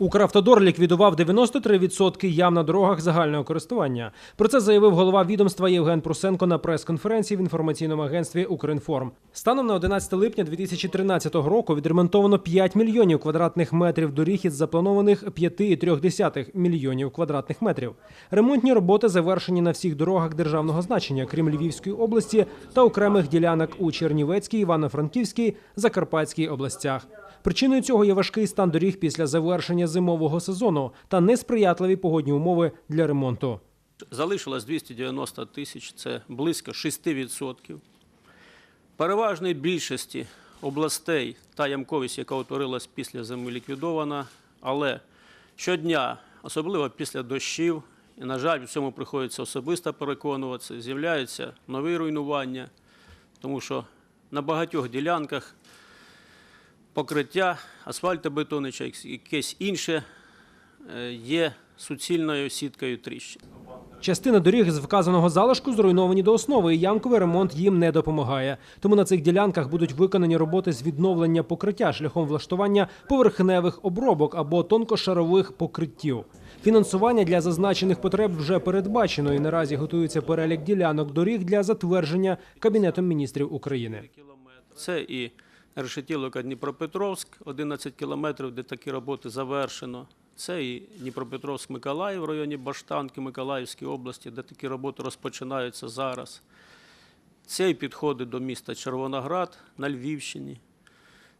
Укравтодор ліквідував 93% ям на дорогах загального користування. Про це заявив голова відомства Євген Прусенко на прес-конференції в інформаційному агентстві Укрінформ. Станом на 11 липня 2013 року відремонтовано 5 мільйонів квадратних метрів доріг із запланованих 5,3 мільйонів квадратних метрів. Ремонтні роботи завершені на всіх дорогах державного значення, крім Львівської області та окремих ділянок у Чернівецькій, Івано-Франківській, Закарпатській областях. Причиною цього є важкий стан доріг після завершення зимового сезону та несприятливі погодні умови для ремонту. Залишилось 290 тисяч, це близько 6%. Переважної більшості областей та ямковість, яка утворилась після зими, ліквідована, але щодня, особливо після дощів, і, на жаль, в цьому приходиться особисто переконуватися, з'являються нові руйнування, тому що на багатьох ділянках покриття асфальтобетону чи якесь інше е, є суцільною сіткою тріщин. Частина доріг з вказаного залишку зруйновані до основи, і ямковий ремонт їм не допомагає. Тому на цих ділянках будуть виконані роботи з відновлення покриття шляхом влаштування поверхневих обробок або тонкошарових покриттів. Фінансування для зазначених потреб вже передбачено і наразі готується перелік ділянок доріг для затвердження Кабінетом міністрів України. Це і Решетіловка Дніпропетровськ, 11 кілометрів, де такі роботи завершено. Це і Дніпропетровськ-Миколаїв в районі Баштанки Миколаївської області, де такі роботи розпочинаються зараз. Це і підходи до міста Червоноград на Львівщині,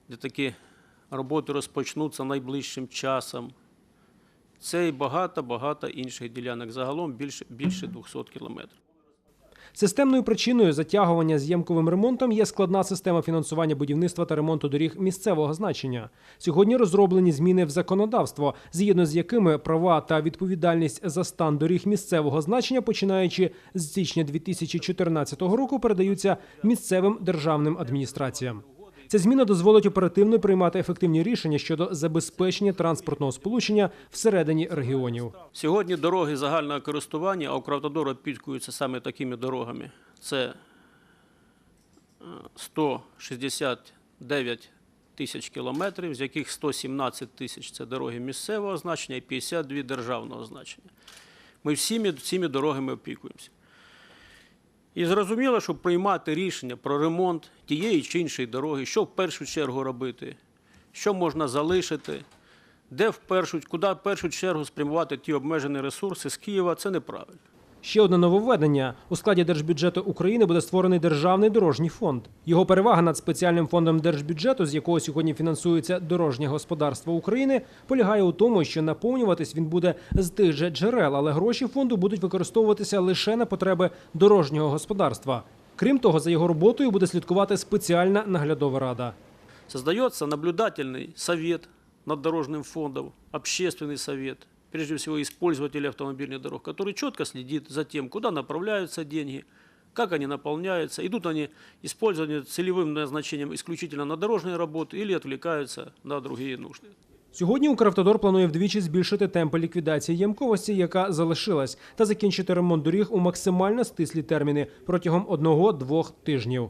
де такі роботи розпочнуться найближчим часом. Це і багато-багато інших ділянок. Загалом більше, більше 200 кілометрів. Системною причиною затягування з ямковим ремонтом є складна система фінансування будівництва та ремонту доріг місцевого значення. Сьогодні розроблені зміни в законодавство, згідно з якими права та відповідальність за стан доріг місцевого значення, починаючи з січня 2014 року, передаються місцевим державним адміністраціям. Ця зміна дозволить оперативно приймати ефективні рішення щодо забезпечення транспортного сполучення всередині регіонів. Сьогодні дороги загального користування, а Укравтодор опікується саме такими дорогами. Це е, 169 тисяч кілометрів, з яких 117 тисяч це дороги місцевого значення і 52 державного значення. Ми всіми цими дорогами опікуємося. І зрозуміло, що приймати рішення про ремонт тієї чи іншої дороги, що в першу чергу робити, що можна залишити, де в першу, куди в першу чергу спрямувати ті обмежені ресурси з Києва, це неправильно. Ще одне нововведення у складі держбюджету України буде створений державний дорожній фонд. Його перевага над спеціальним фондом держбюджету, з якого сьогодні фінансується дорожнє господарство України, полягає у тому, що наповнюватись він буде з тих же джерел, але гроші фонду будуть використовуватися лише на потреби дорожнього господарства. Крім того, за його роботою буде слідкувати спеціальна наглядова рада. Создается наблюдательный совет над дорожным фондом, общественный совет, прежде всего использователи автомобильных дорог, который четко следит за тем, куда направляются деньги, как они наполняются, идут они использованы целевым назначением исключительно на дорожные работы или отвлекаются на другие нужды. Сьогодні Укравтодор планує вдвічі збільшити темпи ліквідації ямковості, яка залишилась, та закінчити ремонт доріг у максимально стислі терміни протягом одного-двох тижнів.